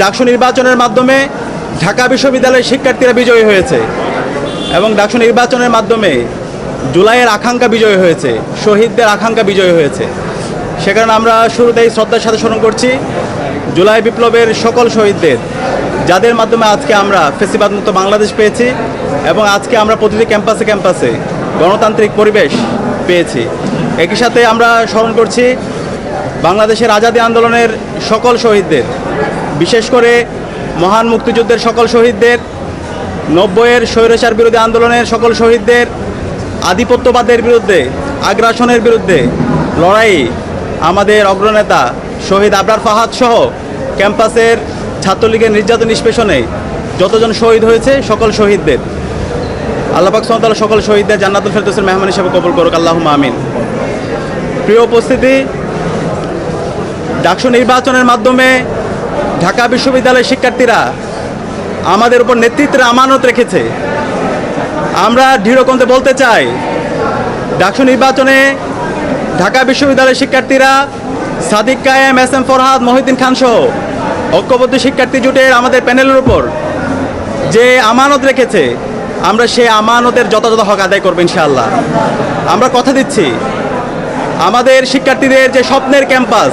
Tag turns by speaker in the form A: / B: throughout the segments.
A: ডাকসু নির্বাচনের মাধ্যমে ঢাকা বিশ্ববিদ্যালয়ের শিক্ষার্থীরা বিজয়ী হয়েছে এবং ডাকসু নির্বাচনের মাধ্যমে জুলাইয়ের আকাঙ্ক্ষা বিজয়ী হয়েছে, শহীদদের আকাঙ্ক্ষা বিজয়ী হয়েছে। সে কারণে আমরা শুরুতেই শ্রদ্ধার সাথে স্মরণ করছি, জুলাই বিপ্লবের সকল শহীদদের, যাদের মাধ্যমে আজকে আমরা ফেসিবাদ মুক্ত বাংলাদেশ পেয়েছি এবং আজকে আমরা প্রতিটি ক্যাম্পাসে ক্যাম্পাসে গণতান্ত্রিক পরিবেশ পেয়েছি। একই সাথে আমরা স্মরণ করছি বাংলাদেশের আজাদী আন্দোলনের সকল শহীদদের, বিশেষ করে মহান মুক্তিযুদ্ধের সকল শহীদদের, নব্বইয়ের স্বৈরাচার বিরোধী আন্দোলনের সকল শহীদদের, আধিপত্যবাদের বিরুদ্ধে, আগ্রাসনের বিরুদ্ধে লড়াই আমাদের অগ্রনেতা শহীদ আবরার ফাহাদ সহ ক্যাম্পাসের ছাত্রলীগের নির্যাতন নিষ্পেষণে যতজন শহীদ হয়েছে সকল শহীদদের। আল্লাপাক সন্তাল সকল শহীদদের জান্নাতুল ফেরদৌসের মেহমান হিসেবে কবুল করুক আল্লাহ আমিন। প্রিয় উপস্থিতি ডাকসু নির্বাচনের মাধ্যমে ঢাকা বিশ্ববিদ্যালয়ের শিক্ষার্থীরা আমাদের উপর নেতৃত্বের আমানত রেখেছে। আমরা দৃঢ়কণ্ঠে বলতে চাই, ডাকসু নির্বাচনে ঢাকা বিশ্ববিদ্যালয়ের শিক্ষার্থীরা সাদিক কায়েম, এস এম ফরহাদ, মহিউদ্দিন খান সহ ঐক্যবদ্ধ শিক্ষার্থী জোটের আমাদের প্যানেলের উপর যে আমানত রেখেছে, আমরা সেই আমানতের যথাযথ হক আদায় করব ইনশাআল্লাহ। আমরা কথা দিচ্ছি, আমাদের শিক্ষার্থীদের যে স্বপ্নের ক্যাম্পাস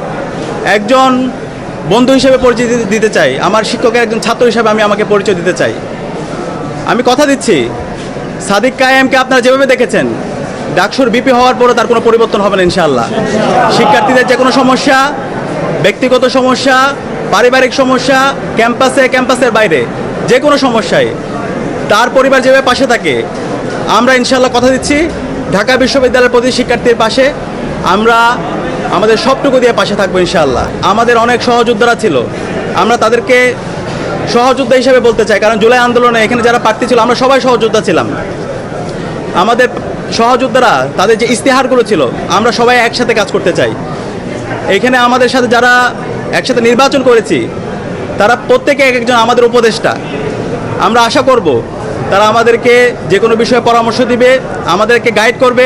A: একজন বন্ধু হিসেবে পরিচয় দিতে- চাই, আমার শিক্ষকের একজন ছাত্র হিসেবে আমি আমাকে পরিচয় দিতে চাই। আমি কথা দিচ্ছি, সাদিক কায়েমকে আপনারা যেভাবে দেখেছেন, ডাকসুর বিপি হওয়ার পরে তার কোনো পরিবর্তন হবে না, ইনশাআল্লাহ। শিক্ষার্থীদের যে কোনো সমস্যা, ব্যক্তিগত সমস্যা, পারিবারিক সমস্যা, ক্যাম্পাসে, ক্যাম্পাসের বাইরে, যে কোনো সমস্যায়, তার পরিবার যেভাবে পাশে থাকে, আমরা ইনশাআল্লাহ কথা দিচ্ছি, ঢাকা বিশ্ববিদ্যালয়ের প্রতি শিক্ষার্থীর পাশে, আমরা আমাদের সবটুকু দিয়ে পাশে থাকব ইনশাআল্লাহ। আমাদের অনেক সহযোদ্ধারা ছিল। আমরা তাদেরকে সহযোদ্ধা হিসেবে বলতে চাই, কারণ জুলাই আন্দোলনে এখানে যারা প্রার্থী ছিল, আমরা সবাই সহযোদ্ধা ছিলাম। আমাদের সহযোদ্ধারা, তাদের যে ইস্তেহারগুলো ছিল, আমরা সবাই একসাথে কাজ করতে চাই। এখানে আমাদের সাথে যারা একসাথে নির্বাচন করেছি, তারা প্রত্যেকে এক একজন আমাদের উপদেষ্টা। আমরা আশা করব, তারা আমাদেরকে যে কোনো বিষয়ে পরামর্শ দিবে, আমাদেরকে গাইড করবে,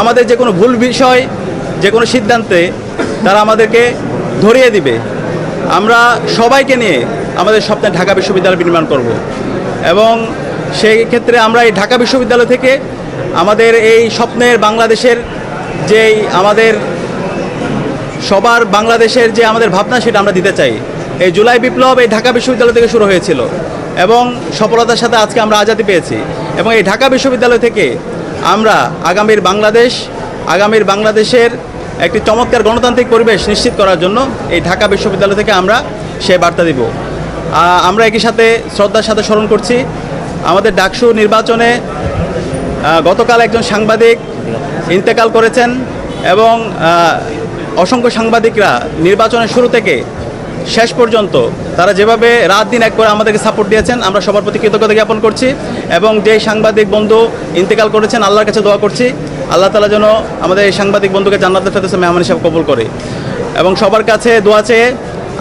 A: আমাদের যে কোনো ভুল বিষয় যে কোনো সিদ্ধান্তে তারা আমাদেরকে ধরিয়ে দিবে। আমরা সবাইকে নিয়ে আমাদের স্বপ্নে ঢাকা বিশ্ববিদ্যালয় নির্মাণ করব। এবং সেই ক্ষেত্রে আমরা এই ঢাকা বিশ্ববিদ্যালয় থেকে আমাদের এই স্বপ্নের বাংলাদেশের যেই আমাদের সবার বাংলাদেশের যে আমাদের ভাবনা সেটা আমরা দিতে চাই। এই জুলাই বিপ্লব এই ঢাকা বিশ্ববিদ্যালয় থেকে শুরু হয়েছিল এবং সফলতার সাথে আজকে আমরা আজাদি পেয়েছি। এবং এই ঢাকা বিশ্ববিদ্যালয় থেকে আমরা আগামীর বাংলাদেশ আগামীর বাংলাদেশের একটি চমৎকার গণতান্ত্রিক পরিবেশ নিশ্চিত করার জন্য এই ঢাকা বিশ্ববিদ্যালয় থেকে আমরা সে বার্তা দিব। আমরা একই সাথে শ্রদ্ধার সাথে স্মরণ করছি, আমাদের ডাকসু নির্বাচনে গতকাল একজন সাংবাদিক ইন্তেকাল করেছেন এবং অসংখ্য সাংবাদিকরা নির্বাচনের শুরু থেকে শেষ পর্যন্ত তারা যেভাবে রাত দিন এক করে আমাদেরকে সাপোর্ট দিয়েছেন, আমরা সবার প্রতি কৃতজ্ঞতা জ্ঞাপন করছি এবং যে সাংবাদিক বন্ধু ইন্তেকাল করেছেন, আল্লাহর কাছে দোয়া করছি আল্লাহ তালা যেন আমাদের এই সাংবাদিক বন্ধুকে জান্নাতের ফেরদৌসে মেহমান হিসাবে কবুল করে। এবং সবার কাছে দোয়া চেয়ে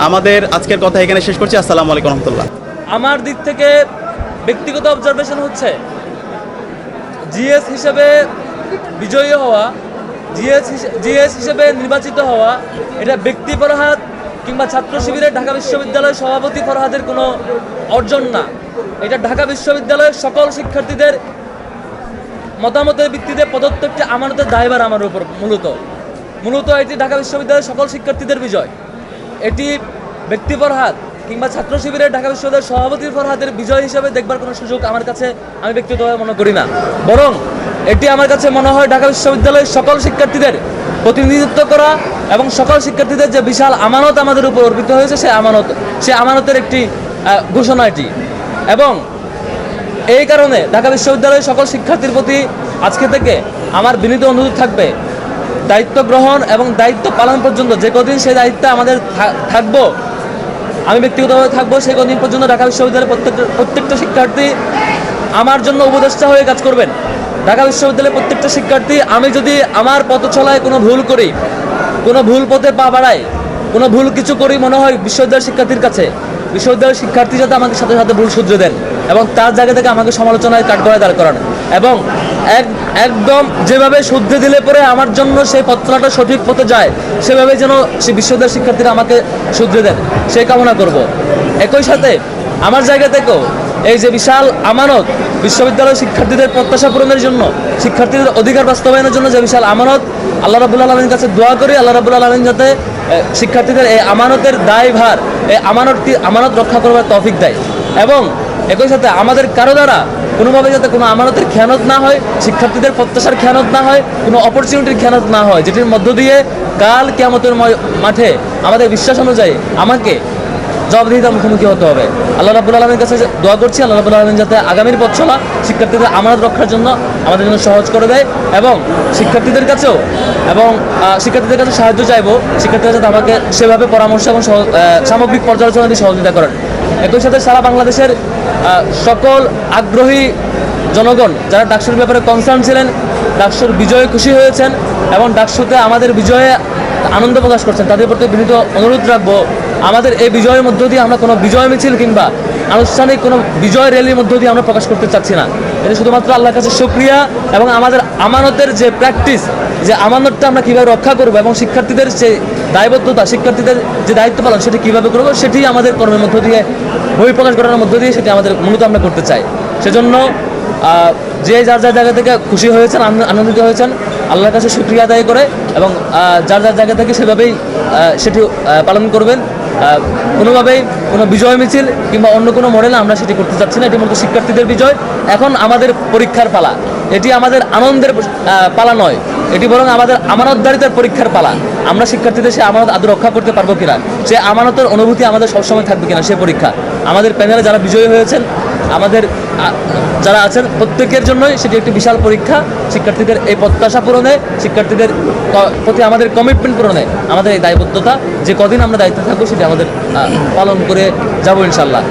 A: আমাদের আজকের কথা এখানে শেষ করছি। আসসালামু আলাইকুম রহমতুল্লাহ।
B: আমার দিক থেকে ব্যক্তিগত অবজারভেশন হচ্ছে, জিএস হিসেবে বিজয়ী হওয়া, জিএস জিএস হিসেবে নির্বাচিত হওয়া, এটা ব্যক্তি ফরহাদ কিংবা ছাত্র শিবিরের ঢাকা বিশ্ববিদ্যালয়ের সভাপতি ফরহাদের কোনো অর্জন না। এটা ঢাকা বিশ্ববিদ্যালয়ের সকল শিক্ষার্থীদের মতামতের ভিত্তিতে প্রদত্ত একটি আমানতের দায়ভার আমার উপর, মূলত। মূলত এটি ঢাকা বিশ্ববিদ্যালয়ের সকল শিক্ষার্থীদের বিজয়। এটি ব্যক্তি ফরহাদ কিংবা ছাত্র শিবিরের ঢাকা বিশ্ববিদ্যালয়ের সভাপতির ফরহাদের বিজয় হিসেবে দেখবার কোনো সুযোগ আমার কাছে আমি ব্যক্তিগতভাবে মনে করি না। বরং এটি আমার কাছে মনে হয় ঢাকা বিশ্ববিদ্যালয়ের সকল শিক্ষার্থীদের প্রতিনিধিত্ব করা এবং সকল শিক্ষার্থীদের যে বিশাল আমানত আমাদের উপর অর্পিত হয়েছে, সে আমানত সে আমানতের একটি ঘোষণা এটি। এবং এই কারণে ঢাকা বিশ্ববিদ্যালয়ের সকল শিক্ষার্থীর প্রতি আজকে থেকে আমার বিনীত অনুরোধ থাকবে, দায়িত্ব গ্রহণ এবং দায়িত্ব পালন পর্যন্ত যে কদিন সেই দায়িত্ব আমাদের থাকব, আমি ব্যক্তিগতভাবে থাকব সেই কদিন পর্যন্ত ঢাকা বিশ্ববিদ্যালয়ের প্রত্যেকটা প্রত্যেকটা শিক্ষার্থী আমার জন্য উপদেষ্টা হয়ে কাজ করবেন। ঢাকা বিশ্ববিদ্যালয়ের প্রত্যেকটা শিক্ষার্থী, আমি যদি আমার পথ চলায় কোনো ভুল করি, কোনো ভুল পথে পা বাড়াই কোনো ভুল কিছু করি মনে হয় বিশ্ববিদ্যালয়ের শিক্ষার্থীর কাছে বিশ্ববিদ্যালয়ের শিক্ষার্থী যাতে আমাকে সাথে সাথে ভুল শুধরে দেন এবং তার জায়গা থেকে আমাকে সমালোচনায় কাঠগড়ায় দাঁড় করান। এবং এক, একদম যেভাবে শুদ্ধে দিলে পরে আমার জন্য সেই পত্রটা সঠিক পথে যায়, সেভাবে যেন সেই বিশ্ববিদ্যালয়ের শিক্ষার্থীরা আমাকে শুধরে দেন সেই কামনা করব। একই সাথে আমার জায়গা থেকেও এই যে বিশাল আমানত বিশ্ববিদ্যালয় শিক্ষার্থীদের প্রত্যাশা পূরণের জন্য, শিক্ষার্থীদের অধিকার বাস্তবায়নের জন্য যে বিশাল আমানত, আল্লাহ রাবুল আলমীর কাছে দোয়া করি, আল্লাহ রাবুল আলমিন যাতে শিক্ষার্থীদের এই আমানতের দায়ভার, এই আমানত আমানত রক্ষা করবার তফিক দেয়। এবং একই সাথে আমাদের কারও দ্বারা কোনোভাবে যাতে কোনো আমানতের খেয়ানত না হয়, শিক্ষার্থীদের প্রত্যাশার খেয়ানত না হয়, কোনো অপরচুনিটির খেয়ানত না হয়, যেটির মধ্য দিয়ে কাল কেয়ামতের মাঠে আমাদের বিশ্বাস অনুযায়ী আমাকে জবাবদিহিতার মুখোমুখি হতে হবে। আল্লাহ রাবুল আলমীর কাছে দোয়া করছি, আল্লাহ রাবুল আলমিন যাতে আগামীর পথ চলা শিক্ষার্থীদের আমানত রক্ষার জন্য আমাদের জন্য সহজ করে দেয় এবং শিক্ষার্থীদের কাছেও, এবং শিক্ষার্থীদের কাছে সাহায্য চাইব, শিক্ষার্থীরা যাতে আমাকে সেভাবে পরামর্শ এবং সামগ্রিক পর্যালোচনা দিয়ে সহযোগিতা করেন। একই সাথে সারা বাংলাদেশের সকল আগ্রহী জনগণ যারা ডাকসুর ব্যাপারে কনসার্ন ছিলেন, ডাকসুর বিজয়ে খুশি হয়েছেন এবং ডাকসুতে আমাদের বিজয়ে আনন্দ প্রকাশ করছেন। তাদের প্রতি বিনীত অনুরোধ রাখব, আমাদের এই বিজয়ের মধ্য দিয়ে আমরা কোনো বিজয় মিছিল কিংবা আনুষ্ঠানিক কোনো বিজয় র্যালির মধ্য দিয়ে আমরা প্রকাশ করতে চাচ্ছি না। এটা শুধুমাত্র আল্লাহর কাছে শুক্রিয়া এবং আমাদের আমানতের যে প্র্যাকটিস যে আমানতটা আমরা কীভাবে রক্ষা করব এবং শিক্ষার্থীদের যে দায়বদ্ধতা, শিক্ষার্থীদের যে দায়িত্ব পালন, সেটি কীভাবে করব, সেটি আমাদের কর্মের মধ্য দিয়ে বহিঃপ্রকাশ ঘটানোর মধ্য দিয়ে সেটি আমাদের মূলত আমরা করতে চাই। সেজন্য যে যার যার জায়গা থেকে খুশি হয়েছেন আনন্দিত হয়েছেন আল্লাহর কাছে সুক্রিয়া আদায় করে এবং যার যার জায়গা থেকে সেভাবেই সেটি পালন করবেন। কোনোভাবেই কোনো বিজয় মিছিল কিংবা অন্য কোনো মডেল আমরা সেটি করতে চাচ্ছি না। এটি মূলত শিক্ষার্থীদের বিজয়। এখন আমাদের পরীক্ষার পালা। এটি আমাদের আনন্দের পালা নয়। এটি বরং আমাদের আমানতদারিতার পরীক্ষার পালা। আমরা শিক্ষার্থীদের সে আমানত আদৌ রক্ষা করতে পারব কিনা, সে আমানতের অনুভূতি আমাদের সবসময় থাকবে কিনা সে পরীক্ষা। আমাদের প্যানেলে যারা বিজয়ী হয়েছেন, আমাদের যারা আছেন, প্রত্যেকের জন্যই সেটি একটি বিশাল পরীক্ষা। শিক্ষার্থীদের এই প্রত্যাশা পূরণে, শিক্ষার্থীদের প্রতি আমাদের কমিটমেন্ট পূরণে আমাদের এই দায়বদ্ধতা, যে কদিন আমরা দায়িত্বে থাকব সেটি আমাদের পালন করে যাব ইনশাল্লাহ